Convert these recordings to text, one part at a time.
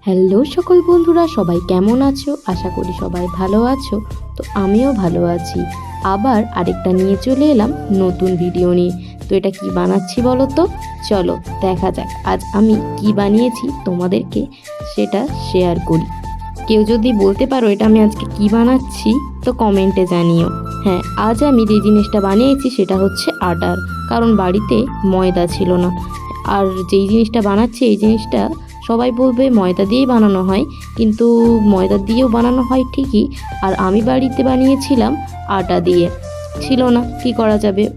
Hello সকল বন্ধুরা, সবাই কেমন আছো? আশা করি সবাই ভালো আছো। তো আমিও ভালো আছি। আবার আরেকটা নিয়ে চলে এলাম নতুন ভিডিও নিয়ে। তো এটা কি বানাচ্ছি বলো তো চলো দেখা যাক আজ আমি কি বানিয়েছি তোমাদেরকে সেটা শেয়ার করি। কেউ যদি বলতে পারো এটা আমি আজকে কি বানাচ্ছি, তো কমেন্টে জানিও। হ্যাঁ আজ আমি যে জিনিসটা বানিয়েছি সেটা হচ্ছে আটার। কারণ বাড়িতে ময়দা ছিল না। আর যেই জিনিসটা বানাচ্ছি, এই জিনিসটা সবাই বলবে ময়দা দিয়েই বানানো হয় কিন্তু ময়দা দিয়েও বানানো হয় ঠিকই আর আমি বাড়িতে বানিয়েছিলাম আটা দিয়ে। ছিল না কি করা যাবে?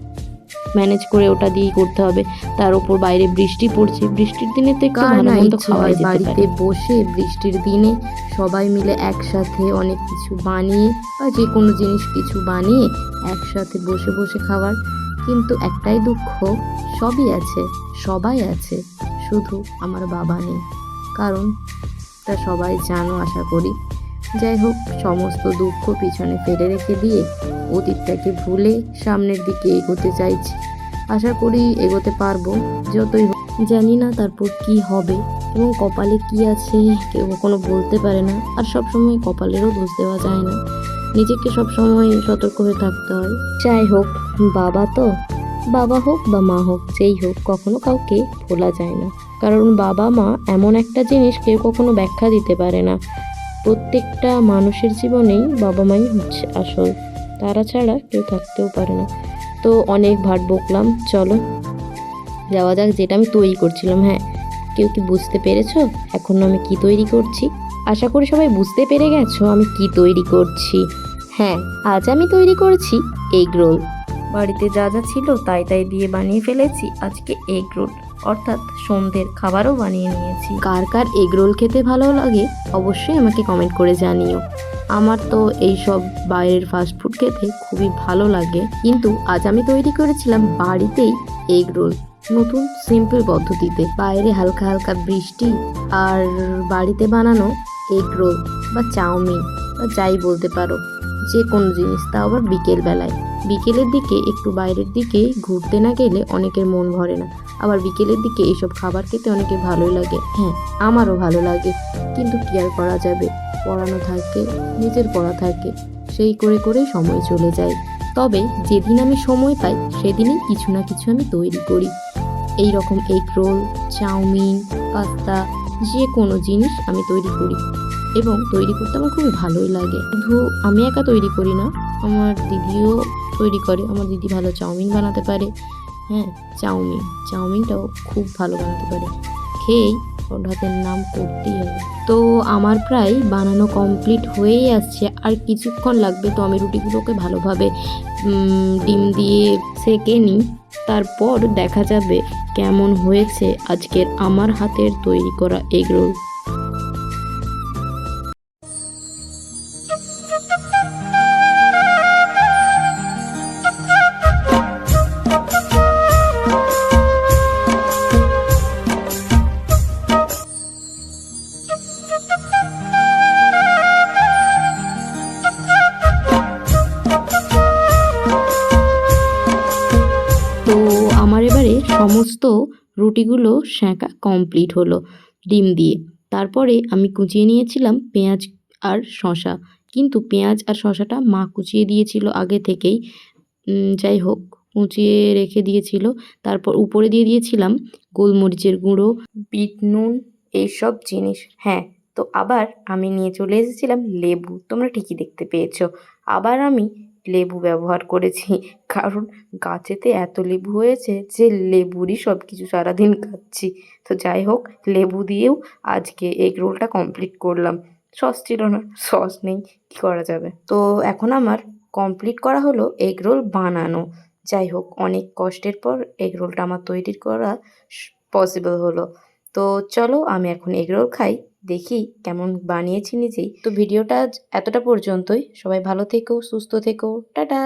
ম্যানেজ করে ওটা দিয়েই করতে হবে। তার উপর বাইরে বৃষ্টি পড়ছে। বৃষ্টির দিনে তো একটু ভালো মন্দ হয় যেতে বাড়িতে বাড়িতে বসে বৃষ্টির দিনে সবাই মিলে একসাথে অনেক কিছু বানিয়ে বা যে কোনো জিনিস কিছু বানিয়ে একসাথে বসে বসে খাওয়ার। কিন্তু একটাই দুঃখ সবই আছে সবাই আছে শুধু আমার বাবা নেই। কারণ তা সবাই জানো, আশা করি। যাই হোক, সমস্ত দুঃখ পিছনে ফেলে রেখে দিয়ে অতীতটাকে ভুলে সামনের দিকে এগোতে চাইছি। আশা করি এগোতে পারব, যতই হোক। জানি না তারপর কি হবে এবং কপালে কি আছে, কেউ কখনো বলতে পারে না। আর সবসময় কপালেরও দোষ দেওয়া যায় না। নিজেকে সবসময় সতর্ক হয়ে থাকতে হয়। যাই হোক, বাবা তো, বাবা হোক বা মা হোক, যেই হোক, কখনো কাউকে ভোলা যায় না। কারণ বাবা মা এমন একটা জিনিস কেউ কখনো ব্যাখ্যা দিতে পারে না। প্রত্যেকটা মানুষের জীবনেই বাবা মাই হচ্ছে আসল। তারা ছাড়া কেউ থাকতেও পারে না। তো অনেক ভাট বকলাম, চলো। যাওয়া যাক, যেটা আমি তৈরি করছিলাম হ্যাঁ। কেউ কি বুঝতে পেরেছ? এখন আমি কি তৈরি করছি? আশা করি সবাই বুঝতে পেরে গেছো আমি কি তৈরি করছি। হ্যাঁ আজ আমি তৈরি করছি এগ রোল। বাড়িতে যা যা ছিল তাই তাই দিয়ে বানিয়ে ফেলেছি। আজকে এগ রোল। অর্থাৎ সন্ধ্যের খাবারও বানিয়ে নিয়েছি। কার কার এগ রোল খেতে ভালো লাগে অবশ্যই আমাকে কমেন্ট করে জানিও। আমার তো এই সব বাইরের ফাস্টফুড খেতে খুবই ভালো লাগে। কিন্তু আজ আমি তৈরি করেছিলাম বাড়িতেই এগ রোল, নতুন সিম্পল পদ্ধতিতে। বাইরে হালকা হালকা বৃষ্টি আর বাড়িতে বানানো এগ রোল বা চাউমিন বা যাই বলতে পারো যে কোনো জিনিস, তা আবার বিকেলবেলায়। বিকেলের দিকে একটু বাইরের দিকে ঘুরতে না গেলে অনেকের মন ভরে না। আবার বিকেলের দিকে এইসব খাবার খেতে অনেকে ভালোই লাগে। হ্যাঁ আমারও ভালো লাগে। কিন্তু কি আর করা যাবে? পড়ানো থাকে, নিজের পড়া থাকে, সেই করে করে সময় চলে যায়। তবে যেদিন আমি সময় পাই, সেদিনই কিছু না কিছু আমি তৈরি করি। এই রকম এগ রোল চাউমিন পাস্তা যে কোনো জিনিস আমি তৈরি করি। এবং তৈরি করতে আমার খুবই ভালোই লাগে। শুধু আমি একা তৈরি করি না, আমার দিদিও তৈরি করে। আমার দিদি ভালো চাউমিন বানাতে পারে। হ্যাঁ চাউমিন। চাউমিনটাও খুব ভালো বানাতে পারে। খেয়েই হাতের নাম করতেই হবে। তো আমার প্রায় বানানো কমপ্লিট হয়েই আসছে। আর কিছুক্ষণ লাগবে তো আমি রুটিগুলোকে ভালোভাবে ডিম দিয়ে সেকে নিই। তারপর দেখা যাবে কেমন হয়েছে আজকের আমার হাতের তৈরি করা এগ রোল সমস্ত রুটিগুলো সেঁকা কমপ্লিট হলো। ডিম দিয়ে। তারপরে আমি কুচিয়ে নিয়েছিলাম পেঁয়াজ আর শশা কিন্তু পেঁয়াজ আর শশাটা মা কুচিয়ে দিয়েছিল আগে থেকেই। যাই হোক, কুচিয়ে রেখে দিয়েছিল। তারপর উপরে দিয়ে দিয়েছিলাম গোলমরিচের গুঁড়ো, বিট নুন, এইসব জিনিস। হ্যাঁ তো আবার আমি নিয়ে চলে এসেছিলাম লেবু। তোমরা ঠিকই দেখতে পেয়েছ। আবার আমি লেবু ব্যবহার করেছি। কারণ গাছেতে এত লেবু হয়েছে যে লেবুরই সব কিছু সারাদিন খাচ্ছি। তো যাই হোক, লেবু দিয়েও আজকে এগ রোলটা কমপ্লিট করলাম। সস ছিল না সস নেই, কী করা যাবে? তো এখন আমার কমপ্লিট করা হলো এগ রোল বানানো। যাই হোক, অনেক কষ্টের পর এগ রোলটা আমার তৈরি করা পসিবল হলো। তো চলো, আমি এখন এগ রোল খাই। দেখি কেমন বানিয়েছি নিজেই। তো ভিডিওটা এতটা পর্যন্তই। সবাই ভালো থেকো সুস্থ থেকো। টাটা!